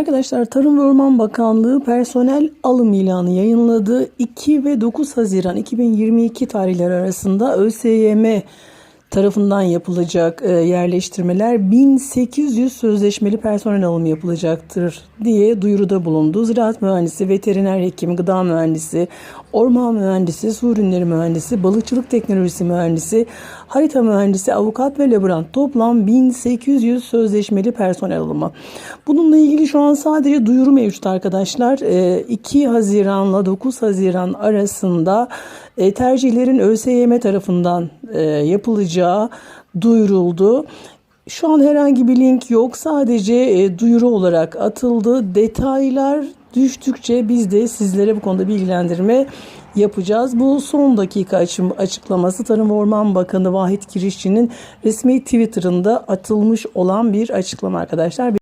Arkadaşlar Tarım ve Orman Bakanlığı personel alım ilanı yayınladı. 2 ve 9 Haziran 2022 tarihleri arasında ÖSYM tarafından yapılacak e, yerleştirmeler 1800 sözleşmeli personel alımı yapılacaktır diye duyuruda bulundu. Ziraat mühendisi, veteriner hekim, gıda mühendisi, orman mühendisi, su ürünleri mühendisi, balıkçılık teknolojisi mühendisi, harita mühendisi, avukat ve laborant toplam 1800 sözleşmeli personel alımı. Bununla ilgili şu an sadece duyuru mevcut arkadaşlar. E, 2 Haziran'la 9 Haziran arasında e, tercihlerin ÖSYM tarafından e, yapılacağı duyuruldu. Şu an herhangi bir link yok. Sadece e, duyuru olarak atıldı. Detaylar düştükçe biz de sizlere bu konuda bilgilendirme yapacağız. Bu son dakika açıklaması Tarım Orman Bakanı Vahit Kirişçi'nin resmi Twitter'ında atılmış olan bir açıklama arkadaşlar.